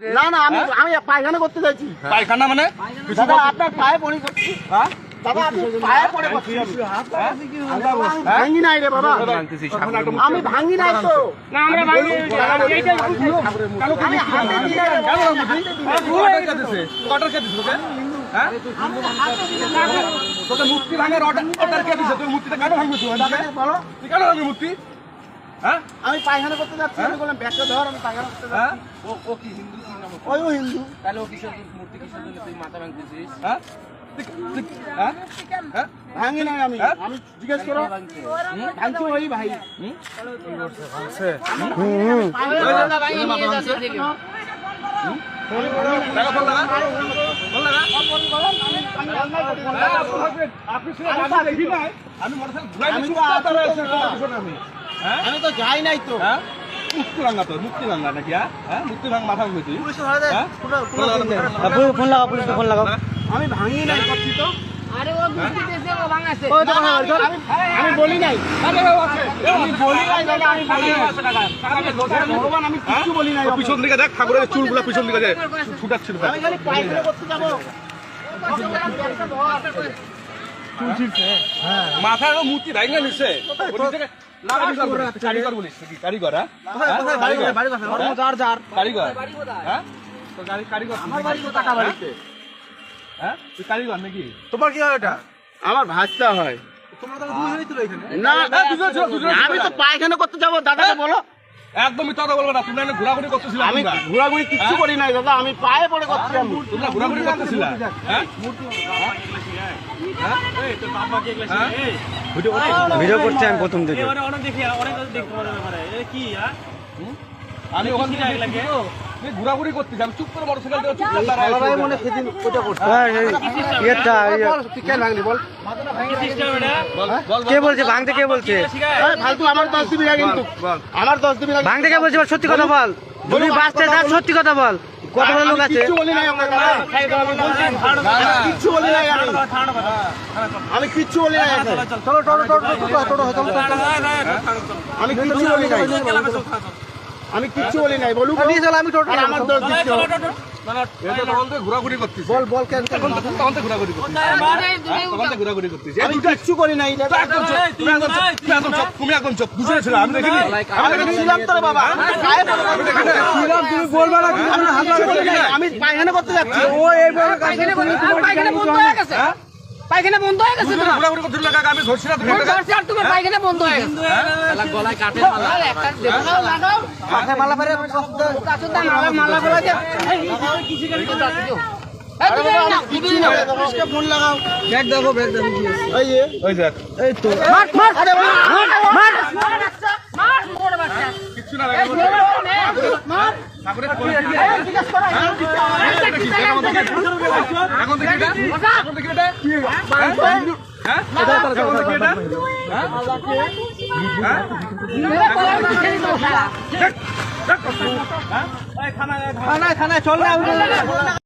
না না আমি আমি পায়খানা করতে চাইছি। পায়খানা মানে? দাদা আপনার পায়ে পড়ে করছি হ্যাঁ? করছি আমি নাই বাবা। আমি তো। ভাঙি নাই। দিছে তোকে? হ্যাঁ? মূর্তি order- order কে দিছে? তুই মূর্তিটা কেন ভাঙবি তুই? দাদাকে বলো। তুই কেন ভাঙবি মূর্তি? হ্যাঁ? আমি পায়খানা করতে যাচ্ছি আমি বললাম ব্যাগটা ধর আমি পায়খানা করতে হ্যাঁ? যাচ্ছি। ওই ও হিন্দু। তাহলে ও কিসের মূর্তি কিসের জন্য তুই মাথা ভাঙতেছিস? হ্যাঁ? হ্যাঁ? হ্যাঁ? নাই আমি। হ্যাঁ? আমি জিজ্ঞেস করো। ভাঙছি? ওই ভাই। আপনি আমি নিচ্ছি, তো তো। হ্যাঁ? আমি তো যাই নাই তো। হ্যাঁ? মুক্তি ভাঙা তোর, নাকি, হ্যাঁ? হ্যাঁ? মাথা হ্যাঁ? ফোন লাগাও পুলিশকে ফোন লাগাও। আমি ভাঙি নাই করছি তো। আরে ও মূর্তি ও ভাঙাছে। ওই তো আমি আমি বলি নাই। আমি বলি নাই দাদা আমি বলি নাই। ভগবান আমি কিছু বলি নাই। পিছন দিকে দেখ ঠাকুরের চুলগুলো পিছন দিকে দেখ ছুটাচ্ছিল আমি খালি পায়খানা করতে যাব। মাথায় মূর্তি ভাঙা নিছে। থেকে কারিগর বলিস, কারিগর বলিস কারিগর হ্যাঁ? কারিগর। কারিগর। তো কারিগর। আমার বাড়ি টাকা বাড়িতে। হ্যাঁ? তুই কারিগর নাকি? তোমার কি হয় এটা? আমার ভাজটা হয়। আমি তো পায়খানা করতে যাব দাদাকে বলো। একদমই কথা বলবে না তুমি না ঘোরাঘুরি করতেছিল আমি ঘোরাঘুরি কিচ্ছু করি নাই দাদা আমি পায়ে পড়ে করছি আমি। তোমরা ঘোরাঘুরি করতেছিল? হ্যাঁ? ভিডিও করছি আমি প্রথম থেকে আমি ওখান থেকে দেখছি তো, তুমি ঘোরাঘুরি করতেছি আমি চুপ করে মোটরসাইকেল চুপ করে দাঁড়ায় সেদিন ওটা করছি হ্যাঁ, ইয়েটা ইয়ে- তুই কেন ভাঙলি বল বল, বল, কে বলছে ভাঙতে কে বলছে ফালতু আমার দশ দিবি না কিন্তু আমার দশ দিবি না ভাঙতে কে বলছে সত্যি কথা বল যদি বাঁচতে যা সত্যি কথা বল কতগুলো লোক আছে বলি। আমি কিচ্ছু বলি আমি কিচ্ছু বলি নাই এখন। আমি কিচ্ছু বলি নাই আমি কিচ্ছু বলি নাই বলুক আমি আর আমার দোষ দিচ্ছ হ্যাঁ, আমি করতে যাচ্ছি পায়খানা বন্ধ পায়খানা বন্ধ হয়ে গেছে পায়খানা বন্ধ হয়ে গেছে আমি ধরছি না, তুমি পায়খানা বন্ধ হয়ে গেছে গলায় মালা একটা লাগাও লাগাও মালা মালা মালা দে এই কিছু এই ব্যাগ দেখো ব্যাগ দেখো এই মার মার মার মার থানায় থানায় চল না।